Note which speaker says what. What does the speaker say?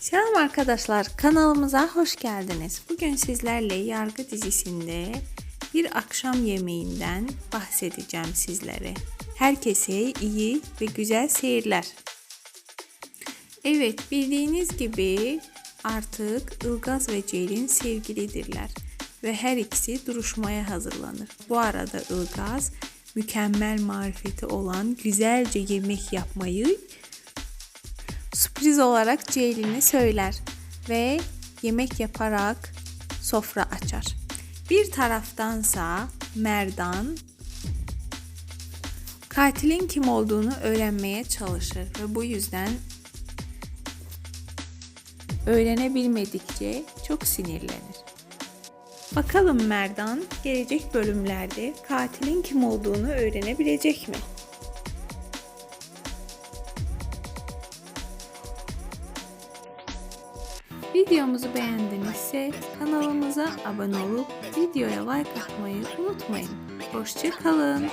Speaker 1: Selam arkadaşlar, kanalımıza hoş geldiniz. Bugün sizlerle Yargı dizisinde bir akşam yemeğinden bahsedeceğim sizlere. Herkese iyi ve güzel seyirler. Evet, bildiğiniz gibi artık Ilgaz ve Ceylin sevgilidirler ve her ikisi duruşmaya hazırlanır. Bu arada Ilgaz mükemmel marifeti olan güzelce yemek yapmayı sürpriz olarak Ceylin'e söyler ve yemek yaparak sofra açar. Bir taraftansa Merdan katilin kim olduğunu öğrenmeye çalışır ve bu yüzden öğrenebilmedikçe çok sinirlenir. Bakalım Merdan gelecek bölümlerde katilin kim olduğunu öğrenebilecek mi? Videomuzu beğendinizse kanalımıza abone olup videoya like atmayı unutmayın. Hoşçakalın.